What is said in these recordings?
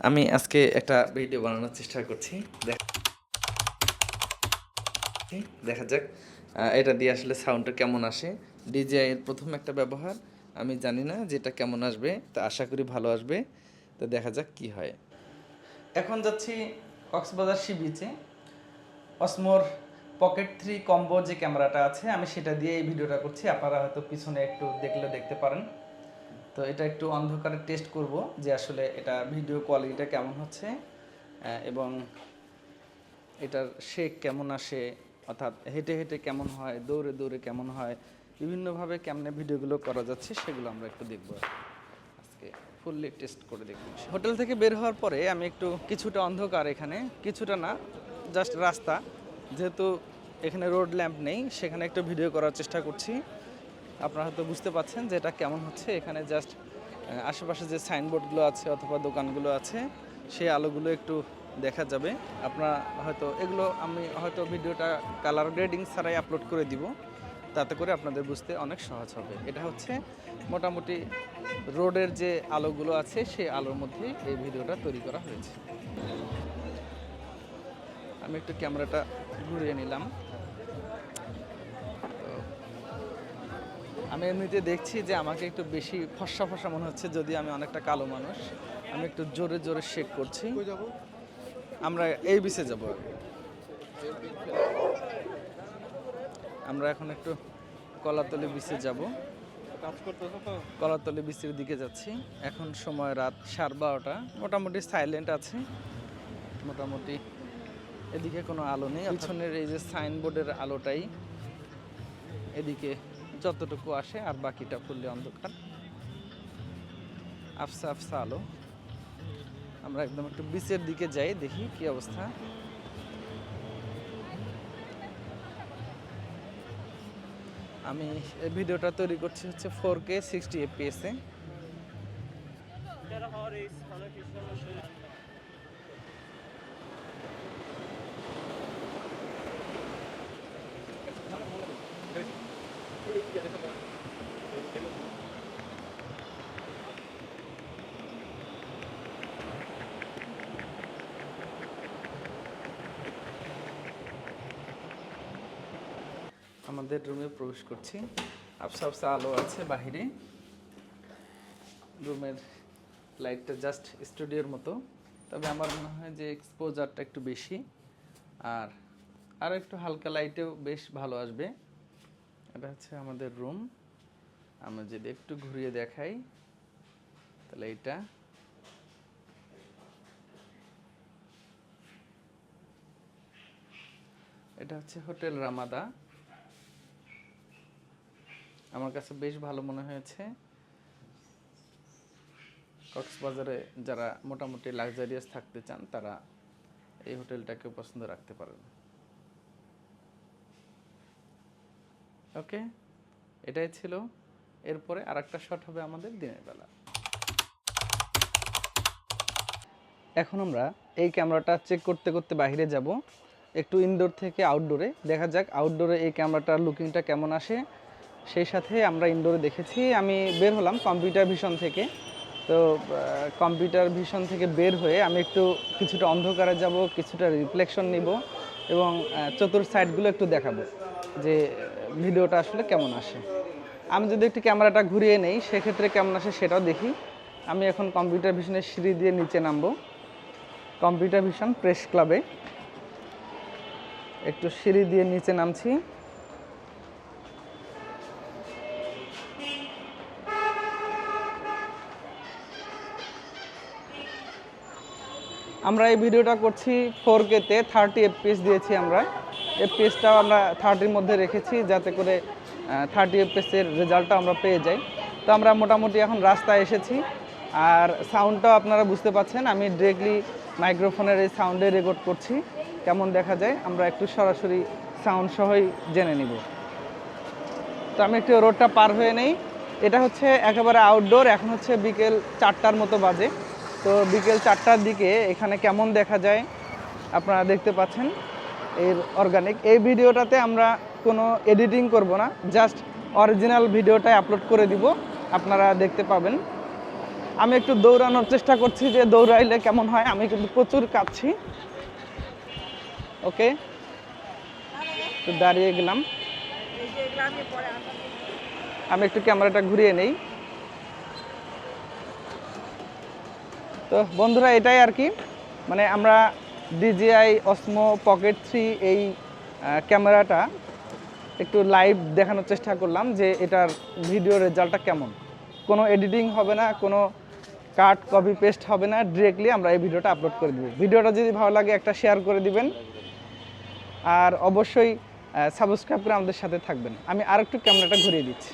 আমি আজকে একটা ভিডিও বানানোর চেষ্টা করছি। দেখ- যাক। এটা দিয়ে আসলে সাউন্ডটা কেমন আসে। ডিজিআই এর প্রথম একটা ব্যবহার, আমি জানি না যেটা কেমন আসবে, তা আশা করি ভালো আসবে। তো দেখা যাক কি হয়। এখন যাচ্ছি কক্সবাজার সি বিচে অসমোর পকেট থ্রি কম্বো যে ক্যামেরাটা আছে, আমি সেটা দিয়ে এই ভিডিওটা করছি। আপনারা হয়তো পিছনে একটু দেখলে দেখতে পারেন। তো এটা একটু অন্ধকারে টেস্ট করব যে আসলে এটা ভিডিও কোয়ালিটিটা কেমন হচ্ছে এবং এটার শেক কেমন আসে, অর্থাৎ হেঁটে হেঁটে কেমন হয়, দৌড়ে দৌড়ে কেমন হয়, বিভিন্নভাবে কেমনে ভিডিওগুলো করা যাচ্ছে সেগুলো আমরা একটু দেখব। আজকে ফুললি টেস্ট করে দেখব হোটেল থেকে বের হওয়ার পরে আমি একটু কিছুটা অন্ধকার এখানে, কিছুটা না জাস্ট রাস্তা। যেহেতু এখানে রোড ল্যাম্প নেই, সেখানে একটু ভিডিও করার চেষ্টা করছি। আপনারা হয়তো বুঝতে পাচ্ছেন যে এটা কেমন হচ্ছে। এখানে জাস্ট আশেপাশে যে সাইনবোর্ডগুলো আছে অথবা দোকানগুলো আছে, সেই আলোগুলো একটু দেখা যাবে। আপনারা হয়তো, এগুলো আমি হয়তো ভিডিওটা কালার গ্রেডিং ছাড়াই আপলোড করে দিব। তাতে করে আপনাদের বুঝতে অনেক সহজ হবে। এটা হচ্ছে মোটামুটি রোডের যে আলোগুলো আছে, সেই আলোর মধ্যে এই ভিডিওটা তৈরি করা হয়েছে। আমি একটু ক্যামেরাটা ঘুরিয়ে নিলাম। আমি এমনিতে দেখছি যে আমাকে একটু বেশি ফসা ফসা মনে হচ্ছে যদি আমি অনেকটা কালো মানুষ। আমি একটু জোরে জোরে শেক করছি। আমরা এই বিচে যাব। আমরা এখন একটু কলাতলি বিচে যাব। কলাতলি বিচের দিকে যাচ্ছি। এখন সময় রাত সাড়ে বারোটা। মোটামুটি সাইলেন্ট আছে। মোটামুটি এদিকে কোনো আলো নেই। পিছনের এই যে সাইনবোর্ডের আলোটাই এদিকে যতটুকু আসে আর বাকিটা ফুললে অন্ধকার। আফসা আফসা আলো। আমরা একদম একটু বিচের দিকে যাই, দেখি কি অবস্থা। আমি ভিডিওটা তৈরি করছি হচ্ছে ফোর কে সিক্সটি এফপিএসে আমাদের রুমে প্রবেশ করছি। আফসা আফসা আলো আছে বাহিরে। রুমের লাইটটা জাস্ট স্টুডিওর মতো। তবে আমার মনে হয় যে এক্সপোজারটা একটু বেশি। আর আর একটু হালকা লাইটেও বেশ ভালো আসবে। এটা হচ্ছে আমাদের রুম আমরা যদি একটু ঘুরিয়ে দেখাই, তাহলে এটা এটা হচ্ছে হোটেল রামাদা। আমার কাছে বেশ ভালো মনে হয়েছে। কক্সবাজারে যারা মোটামুটি লাক্সারিয়াস থাকতে চান, তারা এই হোটেলটাকে পছন্দ রাখতে পারেন। ওকে? এটাই ছিল। এরপরে আর একটা শট হবে আমাদের দিনের বেলা। এখন আমরা এই ক্যামেরাটা চেক করতে করতে বাইরে যাব। একটু ইনডোর থেকে আউটডোরে দেখা যাক আউটডোরে এই ক্যামেরাটার লুকিংটা কেমন আসে। সেই সাথে আমরা ইনডোরে দেখেছি। আমি বের হলাম কম্পিউটার ভিশন থেকে। তো কম্পিউটার ভিশন থেকে বের হয়ে আমি একটু কিছুটা অন্ধকারে যাব, কিছুটা রিফ্লেকশন নিব এবং চতুর সাইডগুলো একটু দেখাবো যে, ভিডিওটা আসলে কেমন আসে। আমি যদি একটু ক্যামেরাটা ঘুরিয়ে নেই, সেক্ষেত্রে কেমন আসে সেটাও দেখি। আমি এখন কম্পিউটার ভিশনের সিঁড়ি দিয়ে নিচে নামবো। কম্পিউটার ভিশন প্রেস ক্লাবে একটু সিঁড়ি দিয়ে নিচে নামছি। আমরা এই ভিডিওটা করছি ফোর কেতে থার্টি এফপিএস দিয়েছি আমরা। এফপিএসটাও আমরা থার্টির মধ্যে রেখেছি যাতে করে থার্টি এফপিএসের রেজাল্টটা আমরা পেয়ে যাই। তো আমরা মোটামুটি এখন রাস্তায় এসেছি। আর সাউন্ডটাও আপনারা বুঝতে পাচ্ছেন, আমি ডিরেক্টলি মাইক্রোফোনের এই সাউন্ডে রেকর্ড করছি। কেমন দেখা যায়, আমরা একটু সরাসরি সাউন্ড সহই জেনে নিব। তো আমি একটু রোডটা পার হয়ে নেই। এটা হচ্ছে একেবারে আউটডোর এখন হচ্ছে বিকেল চারটার মতো বাজে। তো বিকেল চারটার দিকে এখানে কেমন দেখা যায় আপনারা দেখতে পাচ্ছেন এর অর্গানিক এই ভিডিওটাতে আমরা কোনো এডিটিং করব না জাস্ট অরিজিনাল ভিডিওটাই আপলোড করে দিব আপনারা দেখতে পাবেন। আমি একটু দৌড়ানোর চেষ্টা করছি যে দৌড়াইলে কেমন হয় আমি কিন্তু প্রচুর কাঁদছি। ওকে তো দাঁড়িয়ে গেলাম। আমি একটু ক্যামেরাটা ঘুরিয়ে নেই। তো বন্ধুরা, এটাই আর কি। মানে আমরা ডিজিআই অসমো পকেট থ্রি এই ক্যামেরাটা একটু লাইভ দেখানোর চেষ্টা করলাম যে এটার ভিডিও রেজাল্টটা কেমন। কোনো এডিটিং হবে না, কোনো কাট কপি পেস্ট হবে না ডিরেক্টলি আমরা এই ভিডিওটা আপলোড করে দেবো। ভিডিওটা যদি ভালো লাগে একটা শেয়ার করে দিবেন। আর অবশ্যই সাবস্ক্রাইব করে আমাদের সাথে থাকবেন। আমি আর একটু ক্যামেরাটা ঘুরিয়ে দিচ্ছি।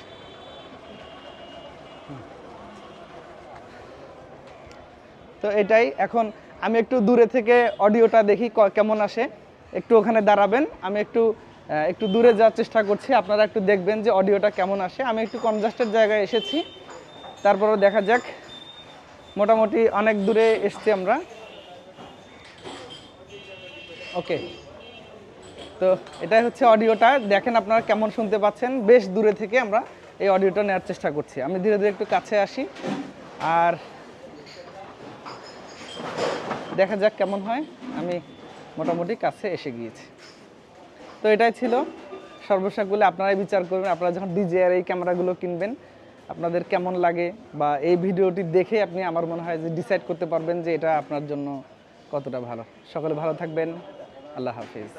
তো এটাই। এখন আমি একটু দূরে থেকে অডিওটা দেখি কেমন আসে। একটু ওখানে দাঁড়াবেন। আমি একটু একটু দূরে যাওয়ার চেষ্টা করছি। আপনারা একটু দেখবেন যে অডিওটা কেমন আসে। আমি একটু কনজাস্টের জায়গায় এসেছি। তারপরেও দেখা যাক। মোটামুটি অনেক দূরে এসছি আমরা। ওকে। তো এটাই হচ্ছে অডিওটা। দেখেন আপনারা কেমন শুনতে পাচ্ছেন। বেশ দূরে থেকে আমরা এই অডিওটা নেওয়ার চেষ্টা করছি। আমি ধীরে ধীরে একটু কাছে আসি। আর দেখা যাক কেমন হয়। আমি মোটামুটি কাছে এসে গিয়েছি। তো এটাই ছিল। সর্বশেষগুলো আপনারাই বিচার করবেন। আপনারা যখন ডিজিআর এই ক্যামেরাগুলো কিনবেন, আপনাদের কেমন লাগে বা এই ভিডিওটি দেখে আপনি আমার মনে হয় যে ডিসাইড করতে পারবেন যে এটা আপনার জন্য কতটা ভালো। সকলে ভালো থাকবেন। আল্লাহ হাফিজ।